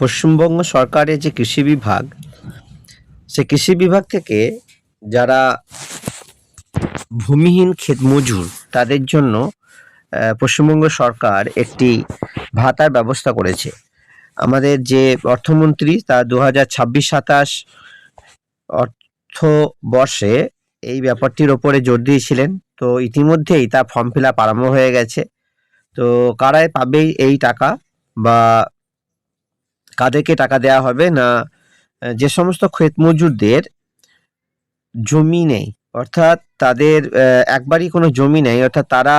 পশ্চিমবঙ্গ সরকারের যে কৃষি বিভাগ, সে কৃষি বিভাগ থেকে যারা ভূমিহীন ক্ষেত মজুর, তাদের জন্য পশ্চিমবঙ্গ সরকার একটি ভাতার ব্যবস্থা করেছে। আমাদের যে অর্থমন্ত্রী তা দু হাজার ছাব্বিশ সাতাশ অর্থ বর্ষে এই ব্যাপারটির ওপরে জোর দিয়েছিলেন। তো ইতিমধ্যেই তার ফর্ম ফিল আপ আরম্ভ হয়ে গেছে। তো কারাই পাবে এই টাকা বা কাদেরকে টাকা দেওয়া হবে না যে সমস্ত ক্ষেত মজুরদের জমি নেই, অর্থাৎ তাদের একবারই কোনো জমি নেই, অর্থাৎ তারা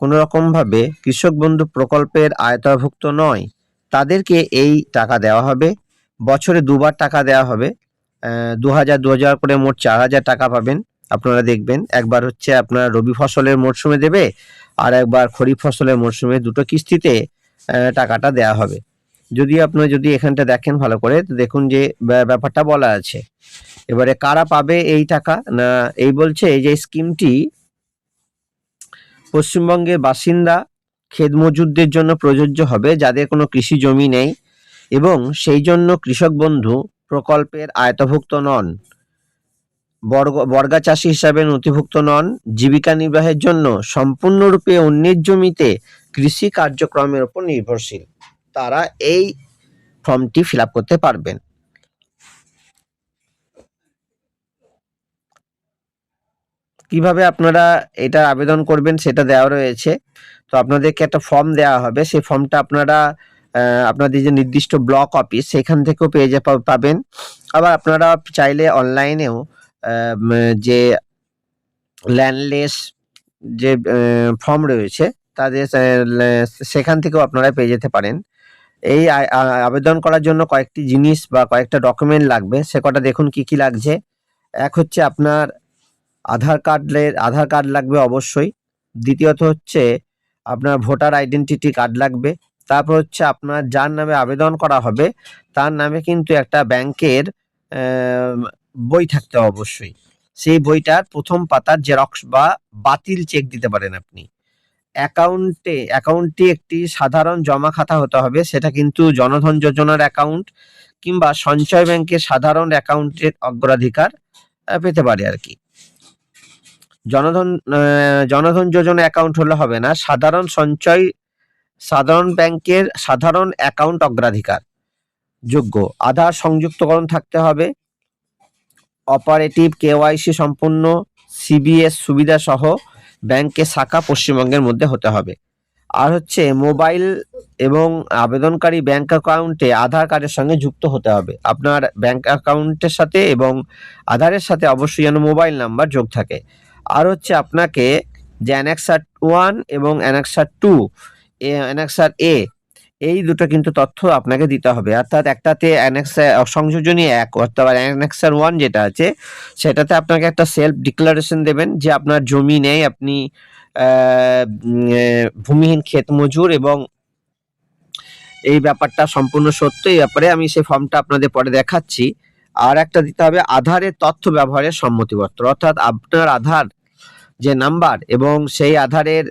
কোনো রকমভাবে কৃষক বন্ধু প্রকল্পের আয়তাভুক্ত নয়, তাদেরকে এই টাকা দেওয়া হবে। বছরে দুবার টাকা দেওয়া হবে দু হাজার দু হাজার করে মোট চার হাজার টাকা পাবেন। আপনারা দেখবেন, একবার হচ্ছে আপনার রবি ফসলের মরশুমে দেবে, আর একবার খরিফ ফসলের মরশুমে দুটো কিস্তিতে টাকাটা দেওয়া হবে। যদি আপনারা যদি এখানটা দেখেন ভালো করে, তো দেখুন যে ব্যা- ব্যাপারটা বলা আছে। এবারে কারা পাবে এই টাকা? না, এই বলছে যে স্কিমটি, পশ্চিমবঙ্গের বাসিন্দা ক্ষেত মজুরদের জন্য প্রযোজ্য হবে, যাদের কোনো কৃষি জমি নেই এবং সেই জন্য কৃষক বন্ধু প্রকল্পের আয়তভুক্ত নন। বর্গ, বর্গা চাষি হিসাবে নথিভুক্ত নন। জীবিকা নির্বাহের জন্য সম্পূর্ণরূপে অন্যের জমিতে কৃষি কার্যক্রমের উপর নির্ভরশীল। তারা এই ফর্মটি ফিল করতে পারবেন। কীভাবে আপনারা এটা আবেদন করবেন সেটা দেওয়া রয়েছে। তো আপনাদেরকে একটা ফর্ম দেওয়া হবে। সেই ফর্মটা আপনারা আপনাদের যে নির্দিষ্ট ব্লক অফিস, সেখান থেকেও পেয়ে যা, পাবেন। আবার আপনারা চাইলে অনলাইনেও যে ল্যান্ডলেস যে ফর্ম রয়েছে, তাদের সেখান থেকেও আপনারা পেয়ে যেতে পারেন। এই আবেদন করার জন্য কয়েকটি জিনিস বা কয়েকটা ডকুমেন্ট লাগবে। সে কটা দেখুন কি কি লাগছে। এক হচ্ছে আপনার আধার কার্ডের, আধার কার্ড লাগবে অবশ্যই। দ্বিতীয়ত হচ্ছে আপনার ভোটার আইডেন্টিটি কার্ড লাগবে। তারপর হচ্ছে আপনার যার নামে আবেদন করা হবে, তার নামে কিন্তু একটা ব্যাংকের বই থাকতে অবশ্যই। সেই বইটার প্রথম পাতার জেরক্স বা বাতিল চেক দিতে পারেন আপনি। অ্যাকাউন্টে, অ্যাকাউন্টটি একটি সাধারণ জমা খাতা হতে হবে, সেটা কিন্তু জনধন যোজনার অ্যাকাউন্ট কিংবা সঞ্চয় ব্যাংকের সাধারণ অ্যাকাউন্টের অগ্রাধিকার পেতে পারে আর কি। জনধন জনধন যোজনা অ্যাকাউন্ট হলে হবে না, সাধারণ সঞ্চয়, সাধারণ ব্যাংকের সাধারণ অ্যাকাউন্ট অগ্রাধিকার যোগ্য। আধার সংযুক্তকরণ থাকতে হবে, অপারেটিভ, কেওয়াইসি সম্পূর্ণ, সিবিএস সুবিধা সহ ব্যাংকের শাখা পশ্চিমবঙ্গের মধ্যে হতে হবে। আর হচ্ছে মোবাইল এবং আবেদনকারী ব্যাংক অ্যাকাউন্টে আধার কার্ডের সঙ্গে যুক্ত হতে হবে। আপনার ব্যাংক অ্যাকাউন্টের সাথে এবং আধারের সাথে অবশ্যই যেন মোবাইল নাম্বার যোগ থাকে। আর হচ্ছে আপনাকে যে অ্যানাক্সার ওয়ান এবং অ্যানাক্সার টু অ্যানাক্সার এ এই দুটো কিন্তু তথ্য আপনাকে দিতে হবে। অর্থাৎ একটাতে অ্যানেক্সার সংযোজনী এক, অর্থাৎ অ্যানেক্সার ওয়ান যেটা আছে, সেটাতে আপনাকে একটা সেলফ ডিক্লারেশন দেবেন যে আপনার জমি নেই, আপনি ভূমিহীন ক্ষেত মজুর এবং এই ব্যাপারটা সম্পূর্ণ সত্য। এই ব্যাপারে আমি সেই ফর্মটা আপনাদের পরে দেখাচ্ছি। আর একটা দিতে হবে আধারের তথ্য ব্যবহারের সম্মতিপত্র। অর্থাৎ আপনার আধার যে নাম্বার এবং সেই আধারের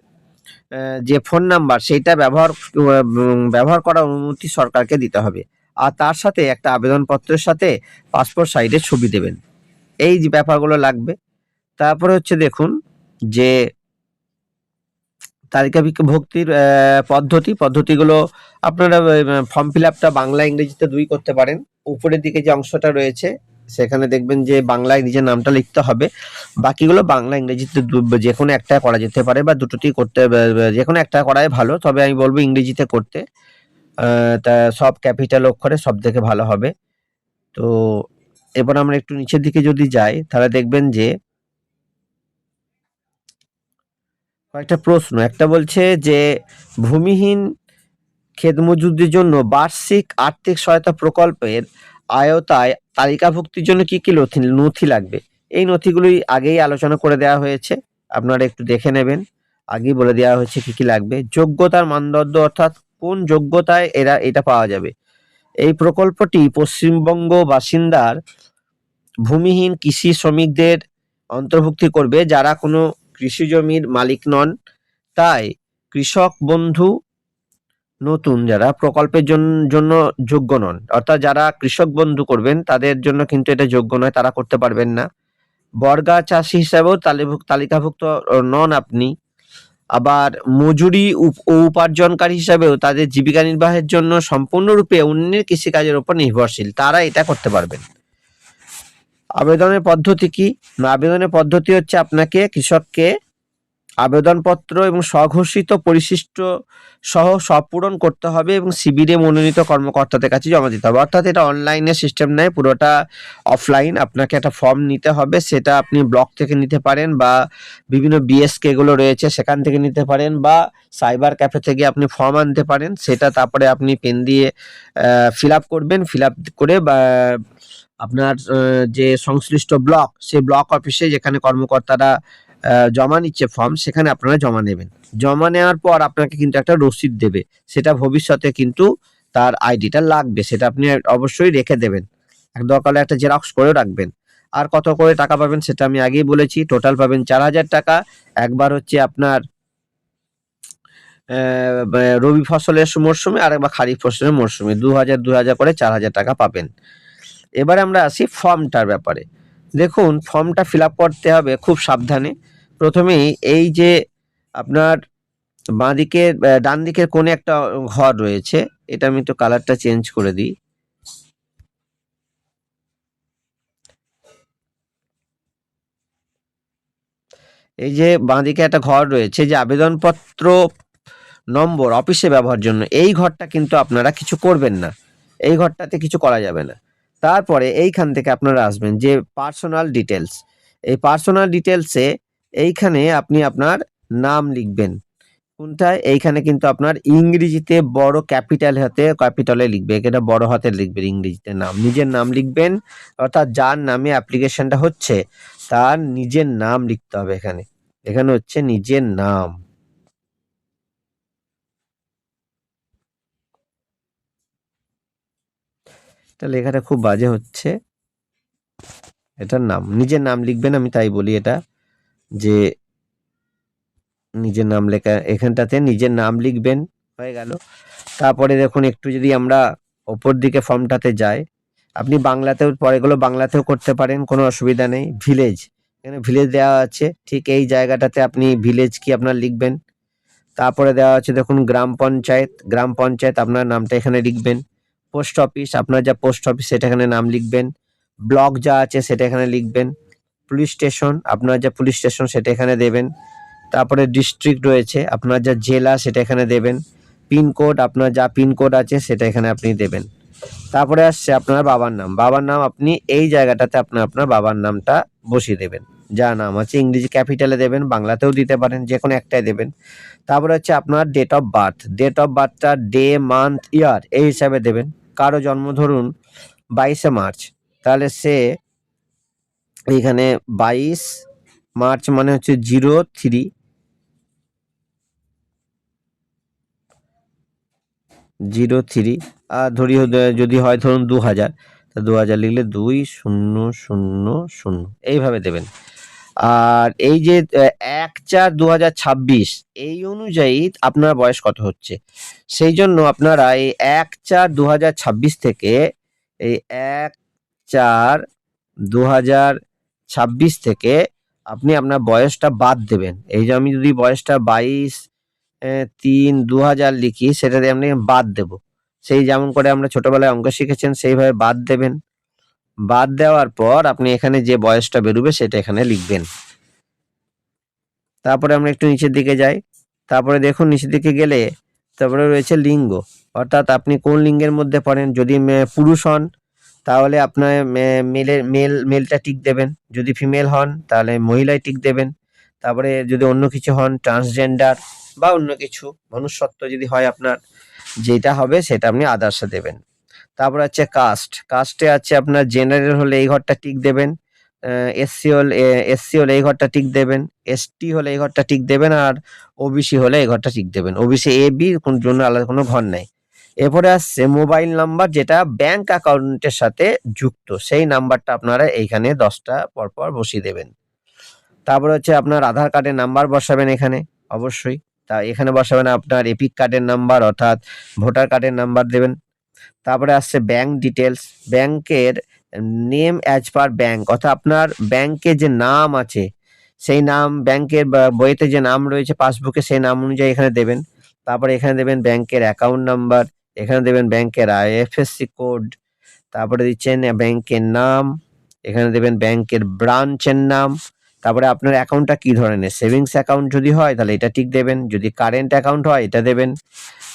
যে ফোন নাম্বার সেইটা ব্যবহার ব্যবহার করার অনুমতি সরকারকে দিতে হবে। আর তার সাথে একটা আবেদনপত্রের সাথে পাসপোর্ট সাইজের ছবি দেবেন। এই যে ব্যাপারগুলো লাগবে। তারপরে হচ্ছে দেখুন যে তালিকাভিত্তিক ভক্তির পদ্ধতি, পদ্ধতিগুলো আপনারা ফর্ম ফিল আপটা বাংলা, ইংরেজিতে দুই করতে পারেন। উপরের দিকে যে অংশটা রয়েছে সেখানে দেখবেন যে বাংলায় নিজের নামটা লিখতে হবে। বাকিগুলো বাংলা ইংরেজিতে যে কোনো একটা করা যেতে পারে বা দুটোতেই করতে যে কোনো একটা করাই ভালো। তবে আমি বলব ইংরেজিতে করতে। তা সব ক্যাপিটাল অক্ষরে সব থেকে ভালো হবে। তো এবার আমরা একটু নিচের দিকে যদি যাই, তাহলে দেখবেন যে কয়েকটা প্রশ্ন। একটা বলছে যে, ভূমিহীন ক্ষেত মজুরদের জন্য বার্ষিক আর্থিক সহায়তা প্রকল্পের আয়তায় তালিকাভুক্তির জন্য কি কি নথি নথি লাগবে? এই নথিগুলোই আগেই আলোচনা করে দেওয়া হয়েছে। আপনারা একটু দেখে নেবেন। আগেই বলে দেওয়া হয়েছে কি কি লাগবে। যোগ্যতার মানদণ্ড অর্থাৎ কোন যোগ্যতায় এরা এটা পাওয়া যাবে। এই প্রকল্পটি পশ্চিমবঙ্গ বাসিন্দার ভূমিহীন কৃষি শ্রমিকদের অন্তর্ভুক্তি করবে যারা কোনো কৃষি জমির মালিক নন। তাই কৃষক বন্ধু নতুন যারা প্রকল্পের জন্য যোগ্য নন। অর্থাৎ যারা কৃষক বন্ধু করবেন, তাদের জন্য কিন্তু এটা যোগ্য নয়, তারা করতে পারবেন না। বর্গা চাষি হিসাবেও তালিকাভুক্ত নন আপনি। আবার মজুরি ও উপার্জনকারী হিসাবেও তাদের জীবিকা নির্বাহের জন্য সম্পূর্ণরূপে অন্যের কৃষিকাজের উপর নির্ভরশীল, তারা এটা করতে পারবেন। আবেদনের পদ্ধতি কি? আবেদনের পদ্ধতি হচ্ছে আপনাকে কৃষককে আবেদনপত্র এবং স্বঘোষিত পরিশিষ্ট সহ সব পূরণ করতে হবে এবং শিবিরে মনোনীত কর্মকর্তাদের কাছে জমা দিতে হবে। অর্থাৎ এটা অনলাইনে সিস্টেম নেয় পুরোটা অফলাইন আপনাকে একটা ফর্ম নিতে হবে। সেটা আপনি ব্লক থেকে নিতে পারেন বা বিভিন্ন বিএসকে গুলো রয়েছে সেখান থেকে নিতে পারেন বা সাইবার ক্যাফে থেকে আপনি ফর্ম আনতে পারেন। সেটা তারপরে আপনি পেন দিয়ে ফিল আপ করবেন। ফিল আপ করে বা আপনার যে সংশ্লিষ্ট ব্লক সেই ব্লক অফিসে যেখানে কর্মকর্তারা জমা নিচ্ছে ফর্ম সেখানে আপনারা জমা নেবেন। জমা নেওয়ার পর আপনাকে কিন্তু একটা রসিদ দেবে। সেটা ভবিষ্যতে কিন্তু তার আইডিটা লাগবে, সেটা আপনি অবশ্যই রেখে দেবেন। দরকার একটা জেরক্স করে রাখবেন। আর কত করে টাকা পাবেন সেটা আমি আগেই বলেছি টোটাল পাবেন চার হাজার টাকা। একবার হচ্ছে আপনার রবি ফসলের মরশুমে আর একবার খারিফ ফসলের মরশুমে দু হাজার দু হাজার করে চার হাজার টাকা পাবেন। এবারে আমরা আসি ফর্মটার ব্যাপারে। দেখুন, ফর্মটা ফিল করতে হবে খুব সাবধানে। প্রথমেই এই যে আপনার বাঁ দিকে ডান দিকের কোণে একটা ঘর রয়েছে, এটা আমি একটু কালারটা চেঞ্জ করে দিই। এই যে বাঁ দিকে একটা ঘর রয়েছে, যে আবেদনপত্র নম্বর, অফিসে ব্যবহার জন্য, এই ঘরটা কিন্তু আপনারা কিছু করবেন না। এই ঘরটাতে কিছু করা যাবে না। তারপরে এইখান থেকে আপনারা আসবেন যে পার্সোনাল ডিটেলস এই পার্সোনাল ডিটেলসে এইখানে আপনি আপনার নাম লিখবেন। কোনটায় এইখানে কিন্তু আপনার ইংরেজিতে বড় ক্যাপিটাল হাতে, ক্যাপিটালে লিখবে। এটা বড় হাতে লিখবেন ইংরেজিতে নাম। নিজের নাম লিখবেন, অর্থাৎ যার নামে অ্যাপ্লিকেশনটা হচ্ছে, তার নিজের নাম লিখতে হবে এখানে। এখানে হচ্ছে নিজের নাম। এটা লেখাটা খুব বাজে হচ্ছে। এটার নাম, নিজের নাম লিখবেন, আমি তাই বলি এটা, যে নিজের নাম লেখা, এখানটাতে নিজের নাম লিখবেন, হয়ে গেল। তারপরে দেখুন, একটু যদি আমরা ওপর দিকে ফর্মটাতে যাই, আপনি বাংলাতেও পরেগুলো বাংলাতেও করতে পারেন, কোনো অসুবিধা নেই। ভিলেজ, এখানে ভিলেজ দেওয়া আছে, ঠিক এই জায়গাটাতে আপনি ভিলেজ কি আপনার লিখবেন। তারপরে দেওয়া আছে, দেখুন, গ্রাম পঞ্চায়েত গ্রাম পঞ্চায়েত আপনার নামটা এখানে লিখবেন। পোস্ট অফিস, আপনার যা পোস্ট অফিস সেটা এখানে নাম লিখবেন ব্লক যা আছে সেটা এখানে লিখবেন, পুলিশ স্টেশন, আপনার যা পুলিশ স্টেশন সেটা এখানে দেবেন, তারপরে ডিস্ট্রিক্ট রয়েছে, আপনার যা জেলা সেটা এখানে দেবেন পিনকোড আপনার যা পিনকোড আছে সেটা এখানে আপনি দেবেন। তারপরে আসছে আপনার বাবার নাম বাবার নাম আপনি এই জায়গাটাতে আপনার আপনার বাবার নামটা বসিয়ে দেবেন, যা নাম আছে ইংরেজি ক্যাপিটালে দেবেন, বাংলাতেও দিতে পারেন যে কোনো একটাই দেবেন। তারপরে হচ্ছে আপনার date of birth date of বার্থটা day month year এই হিসাবে দেবেন। কারও জন্ম ধরুন বাইশে মার্চ, তাহলে সে এইখানে বাইশ মার্চ মানে হচ্ছে জিরো থ্রি। জিরো থ্রি, আর ধরি যদি হয় ধরুন দু হাজার তা দু হাজার লিখলে দুই শূন্য শূন্য শূন্য, এইভাবে দেবেন। আর এই যে এক চার দু এই অনুযায়ী আপনার বয়স কত হচ্ছে? সেই জন্য আপনারা এই এক চার দু থেকে এই এক চার দু থেকে আপনি আপনার বয়সটা বাদ দেবেন। এই যে আমি যদি বয়সটা বাইশ তিন দু লিখি সেটা দিয়ে আপনি বাদ দেব। সেই যেমন করে আমরা ছোটবেলায় অঙ্ক শিখেছেন, সেইভাবে বাদ দেবেন। বাদ দেওয়ার পর আপনি এখানে যে বয়সটা বেরোবে সেটা এখানে লিখবেন। তারপরে আমরা একটু নিচের দিকে যাই। তারপরে দেখুন, নিচের দিকে গেলে তারপরে রয়েছে লিঙ্গ। অর্থাৎ আপনি কোন লিঙ্গের মধ্যে পড়েন? যদি পুরুষ হন, তাহলে আপনার মেলের মেল মেলটা টিক দেবেন। যদি ফিমেল হন, তাহলে মহিলায় টিক দেবেন। তারপরে যদি অন্য কিছু হন, ট্রান্সজেন্ডার বা অন্য কিছু, মনুষ্যত্ব যদি হয় আপনার, যেটা হবে সেটা আপনি আদার্সে দেবেন। তারপর আছে কাস্ট কাস্টে আছে আপনার জেনারেল হলে এই ঘরটা টিক দেবেন এসসি হলে এসসি হলে এই ঘরটা টিক দেবেন এসটি হলে এই ঘরটা টিক দেবেন আর ওবিসি হলে এই ঘরটা টিক দেবেন। ওবিসি এ বি কোন জন্য আলাদা কোনো ঘর নেই। এরপরে আসছে মোবাইল নাম্বার যেটা ব্যাংক অ্যাকাউন্টের সাথে যুক্ত, সেই নাম্বারটা আপনারা এইখানে দশটা পরপর বসিয়ে দেবেন। তারপরে হচ্ছে আপনার আধার কার্ডের নাম্বার বসাবেন এখানে, অবশ্যই। তা এখানে বসাবেন আপনার এপিক কার্ডের নাম্বার অর্থাৎ ভোটার কার্ডের নাম্বার দেবেন। তারপরে আসছে ব্যাংক ডিটেলস ব্যাংকের নেম অ্যাজ পার ব্যাংক অর্থাৎ আপনার ব্যাংকে যে নাম আছে, সেই নাম ব্যাংকের বইতে যে নাম রয়েছে পাসবুকে সেই নাম অনুযায়ী এখানে দেবেন। তারপরে এখানে দেবেন ব্যাংকের অ্যাকাউন্ট নাম্বার এখানে দেবেন ব্যাংকের আইএফএসসি কোড তারপরে দিচ্ছেন ব্যাংকের নাম, এখানে দেবেন ব্যাংকের ব্রাঞ্চের নাম, তারপরে আপনার অ্যাকাউন্টটা কি ধরনের? সেভিংস অ্যাকাউন্ট যদি হয়, তাহলে এটা ঠিক দেবেন। যদি কারেন্ট অ্যাকাউন্ট হয়, এটা দেবেন।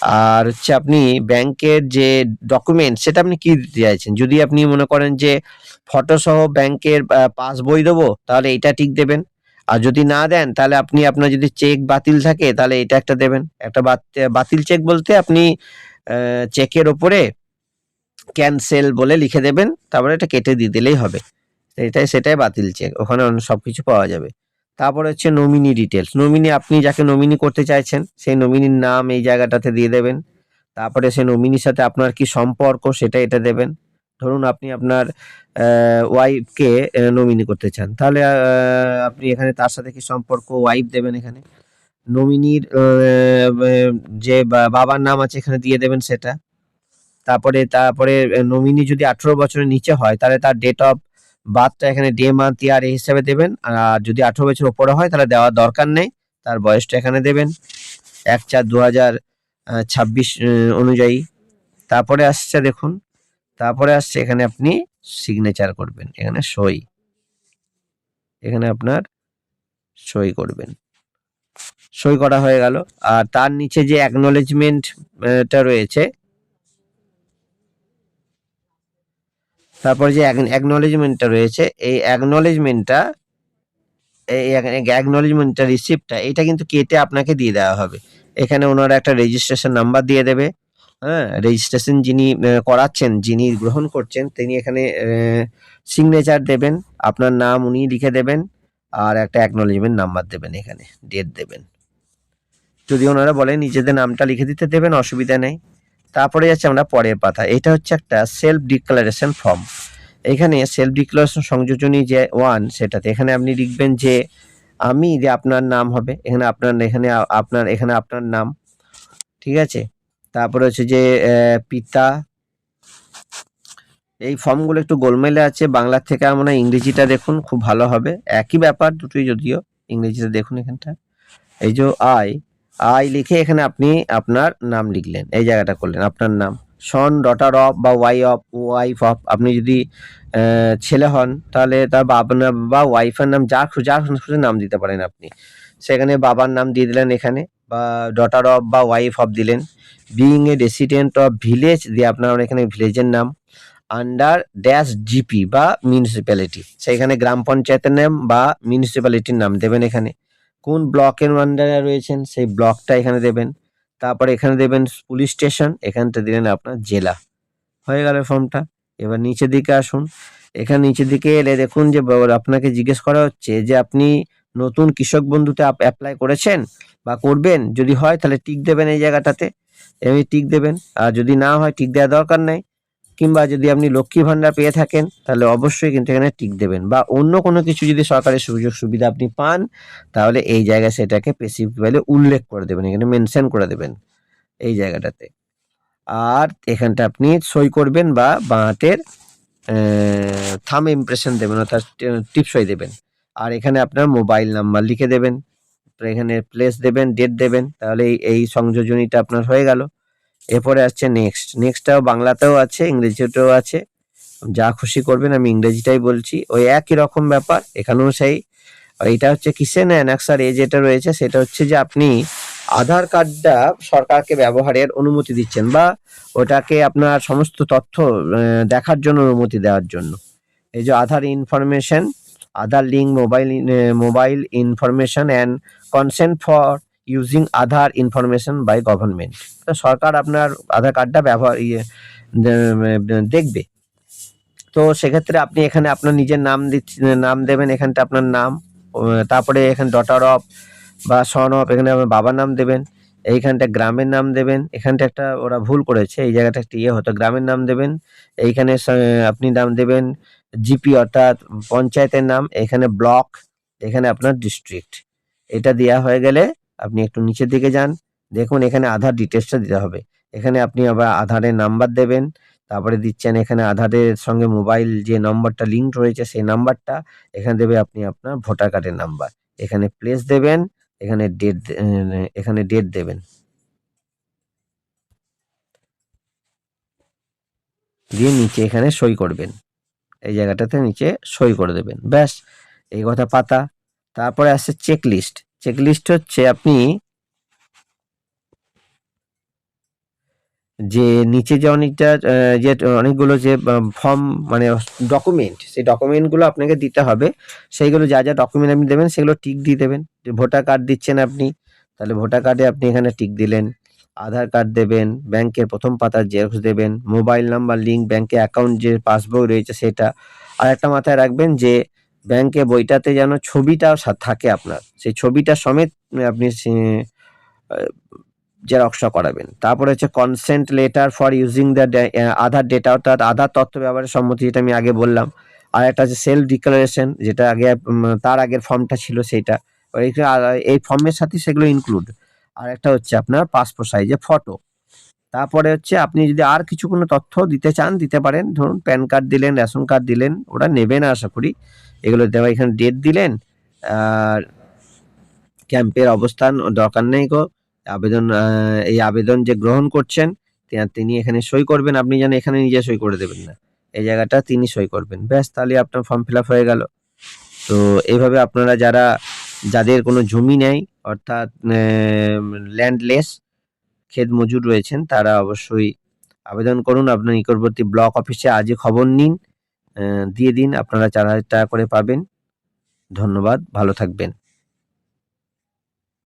আর হচ্ছে আপনি ব্যাংকের যে ডকুমেন্ট সেটা আপনি কি দিতে চাইছেন? যদি আপনি মনে করেন যে ফটো সহ ব্যাংকের পাস বই দেবো, তাহলে এটা ঠিক দেবেন। আর যদি না দেন, তাহলে আপনি আপনার যদি চেক বাতিল থাকে, তাহলে এটা একটা দেবেন। একটা বাত- বাতিল চেক বলতে আপনি চেকের ওপরে ক্যান্সেল বলে লিখে দেবেন, তারপরে এটা কেটে দিয়ে দিলেই হবে। এটাই, সেটাই বাতিল চেক ওখানে অন্য সবকিছু পাওয়া যাবে। তারপরে হচ্ছে নমিনি ডিটেলস নমিনি আপনি যাকে নমিনি করতে চাইছেন, সেই নমিনির নাম এই জায়গাটাতে দিয়ে দেবেন। তারপরে সেই নমিনির সাথে আপনার কি সম্পর্ক সেটা এটা দেবেন। ধরুন আপনি আপনার ওয়াইফকে নমিনি করতে চান। তাহলে আপনি এখানে তার সাথে কি সম্পর্ক ওয়াইফ দেবেন এখানে। নমিনির যে বাবার নাম আছে এখানে দিয়ে দেবেন সেটা। তারপরে তারপরে নমিনি যদি আঠেরো বছরের নিচে হয়, তাহলে তার ডেট অফ বার্থটা এখানে ডে মান্থ ইয়ার এই হিসাবে দেবেন। আর যদি আঠেরো বছর ওপরে হয়, তাহলে দেওয়ার দরকার নেই। তার বয়সটা এখানে দেবেন। এক চার দু হাজার ছাব্বিশ অনুযায়ী। তারপরে আসছে দেখুন, তারপরে আসছে এখানে আপনি সিগনেচার করবেন। এখানে সই। এখানে আপনার সই করবেন। সই করা হয়ে গেল। আর তার নিচে যে অ্যাকনোলেজমেন্টটা রয়েছে তারপর যে অ্যাকনোলেজমেন্টটা রয়েছে, এই অ্যাকনোলেজমেন্টটা এই অ্যাকনোলেজমেন্টটা রিসিপ্টটা এটা কিন্তু কেটে আপনাকে দিয়ে দেওয়া হবে। এখানে ওনারা একটা রেজিস্ট্রেশন নাম্বার দিয়ে দেবে। হ্যাঁ রেজিস্ট্রেশন যিনি করাচ্ছেন, যিনি গ্রহণ করছেন, তিনি এখানে সিগনেচার দেবেন, আপনার নাম উনি লিখে দেবেন, আর একটা অ্যাকনোলেজমেন্ট নাম্বার দেবেন এখানে ডেট দেবেন। যদি ওনারা বলেন নিজেদের নামটা লিখে দিতে দেবেন, অসুবিধা নেই। তারপরে যাচ্ছে আমরা পরের পাতা। এটা হচ্ছে একটা সেলফ ডিক্লারেশন ফর্ম এখানে সেলফ ডিক্লারেশন সংযোজনী যে ওয়ান সেটাতে, এখানে আপনি লিখবেন যে, আমি যে আপনার নাম হবে, এখানে আপনার এখানে আপনার এখানে আপনার নাম। ঠিক আছে? তারপরে হচ্ছে যে পিতা। এই ফর্মগুলো একটু গোলমেলে আছে বাংলা থেকে আমরা ইংরেজিটা দেখুন খুব ভালো হবে। একই ব্যাপার দুটোই যদিও ইংরেজিতে দেখুন এখানটা। এই যে আই আই লিখে এখানে আপনি আপনার নাম লিখলেন। এই জায়গাটা করলেন, আপনার নাম। সন ডটার অফ বা ওয়াই অফ ওয়াইফ অফ আপনি যদি ছেলে হন, তাহলে তার নাম বা ওয়াইফের নাম যা যা খুশি নাম দিতে পারেন আপনি। সেখানে বাবার নাম দিয়ে দিলেন এখানে, বা ডটার অফ বা ওয়াইফ অফ দিলেন। Being a resident of village দিয়ে আপনার এখানে ভিলেজের নাম। আন্ডার ড্যাশ জিপি বা মিউনিসিপ্যালিটি সেখানে গ্রাম পঞ্চায়েতের নাম বা মিউনিসিপ্যালিটির নাম দেবেন এখানে। কোন ব্লকের আন্ডারে রয়েছেন, সেই ব্লকটা এখানে দেবেন। তারপরে এখানে দেবেন পুলিশ স্টেশন এখানটা দিলেন আপনার জেলা। হয়ে গেল ফর্মটা এবার নিচের দিকে আসুন। এখানে নিচের দিকে এলে দেখুন যে আপনাকে জিজ্ঞেস করা হচ্ছে যে, আপনি নতুন কৃষক বন্ধুতে অ্যাপ্লাই করেছেন বা করবেন? যদি হয়, তাহলে টিক দেবেন এই জায়গাটাতে। এমনি টিক দেবেন। আর যদি না হয় টিক দেওয়ার দরকার নেই। কিংবা যদি আপনি লক্ষ্মী ভান্ডার পেয়ে থাকেন, তাহলে অবশ্যই কিন্তু এখানে টিক দেবেন। বা অন্য কোনো কিছু যদি সরকারি সুযোগ সুবিধা আপনি পান, তাহলে এই জায়গায় সেটাকে স্পেসিফিক্যালি উল্লেখ করে দেবেন, এখানে মেনশন করে দেবেন এই জায়গাটাতে। আর এখানটা আপনি সই করবেন বা বাঁ হাতের থাম ইমপ্রেশন দেবেন, অর্থাৎ টিপসই দেবেন। আর এখানে আপনার মোবাইল নাম্বার লিখে দেবেন, এখানে প্লেস দেবেন ডেট দেবেন, তাহলে এই সংযোজনীটা আপনার হয়ে গেল। এরপরে আসছে নেক্সট নেক্সটটাও বাংলাতেও আছে, ইংরেজিতেও আছে। যা খুশি করবেন, আমি ইংরেজিটাই বলছি। ওই একই রকম ব্যাপার, এখানেও সেই। এটা হচ্ছে কিসেন অ্যানাক্সার? এ যেটা রয়েছে, সেটা হচ্ছে যে আপনি আধার কার্ডটা সরকারকে ব্যবহারের অনুমতি দিচ্ছেন বা ওটাকে আপনার সমস্ত তথ্য দেখার জন্য অনুমতি দেওয়ার জন্য। এই যে Aadhaar information Aadhaar link mobile mobile information and consent for using Aadhaar information by government সরকার আপনার আধার কার্ডটা ব্যবহার ইয়ে দেখবে। তো সেক্ষেত্রে আপনি এখানে আপনার নিজের নাম দিচ্ছ- নাম দেবেন, এখানটা আপনার নাম তারপরে এখানে ডটার অফ বা সন অফ এখানে আপনার বাবার নাম দেবেন, এইখানটা গ্রামের নাম দেবেন, এখানটা একটা ওরা ভুল করেছে, এই জায়গাটা একটা ইয়ে হতো, গ্রামের নাম দেবেন, এইখানে আপনি নাম দেবেন জিপি অর্থাৎ পঞ্চায়েতের নাম, এখানে ব্লক এখানে আপনার ডিস্ট্রিক্ট এটা দেওয়া হয়ে গেলে আপনি একটু নিচের দিকে যান। দেখুন, এখানে আধার ডিটেলসটা দিতে হবে। এখানে আপনি আবার আধারের নাম্বার দেবেন। তারপরে দিচ্ছেন এখানে আধারের সঙ্গে মোবাইল যে নম্বরটা লিঙ্ক রয়েছে, সেই নাম্বারটা এখানে দেবে আপনি আপনার ভোটার কার্ডের নাম্বার এখানে প্লেস দেবেন, এখানে ডেট এখানে ডেট দেবেন। দিয়ে নিচে এখানে সই করবেন। এই জায়গাটাতে নিচে সই করে দেবেন। ব্যাস, এই কথা পাতা। তারপরে আসছে চেক লিস্ট চেক লিস্ট হচ্ছে আপনি যে নিচে যে অনেকটা যে অনেকগুলো যে ফর্ম মানে ডকুমেন্ট সেই ডকুমেন্টগুলো আপনাকে দিতে হবে। সেইগুলো যা যা ডকুমেন্ট আপনি দেবেন, সেগুলো টিক দিয়ে দেবেন। যে ভোটার কার্ড দিচ্ছেন আপনি, তাহলে ভোটার কার্ডে আপনি এখানে টিক দিলেন। আধার কার্ড দেবেন ব্যাংকের প্রথম পাতার জেরক্স দেবেন মোবাইল নাম্বার লিঙ্ক ব্যাংকে অ্যাকাউন্ট যে পাসবই রয়েছে সেটা। আর একটা মাথায় রাখবেন যে ব্যাংকে বইটাতে যেন ছবিটাও থাকে আপনার। সেই ছবিটা সমেত আপনি জেরক্সটা করাবেন। তারপরে হচ্ছে consent letter for using the Aadhaar data অর্থাৎ আধার তথ্য ব্যবহারের সম্মতি যেটা আমি আগে বললাম। আর একটা আছে সেলফ ডিক্লারেশন যেটা আগে তার আগের ফর্মটা ছিল সেইটা। এই- ফর্মের সাথে সেগুলো ইনক্লুড আর একটা হচ্ছে আপনার পাসপোর্ট সাইজে ফটো তারপরে হচ্ছে আপনি যদি আর কিছু কোনো তথ্য দিতে চান, দিতে পারেন। ধরুন, প্যান কার্ড দিলেন, রেশন কার্ড দিলেন, ওরা নেবে না আশা করি। এগুলো দেওয়া, এখানে ডেট দিলেন, আর ক্যাম্পের অবস্থান দরকার নেই গো। আবেদন এই আবেদন যে গ্রহণ করছেন তিনি এখানে সই করবেন, আপনি যেন এখানে নিজে সই করে দেবেন না। এই জায়গাটা তিনি সই করবেন। ব্যাস, তাহলে আপনার ফর্ম ফিল হয়ে গেল। তো এইভাবে আপনারা যারা, যাদের কোনো জমি নেই, অর্থাৎ ল্যান্ডলেস ক্ষেত মজুর রয়েছেন, তারা অবশ্যই আবেদন করুন। আপনার নিকটবর্তী ব্লক অফিসে আজই খবর নিন। দিয়ে দিন। আপনারা চার হাজার টাকা করে পাবেন। ধন্যবাদ। ভালো থাকবেন।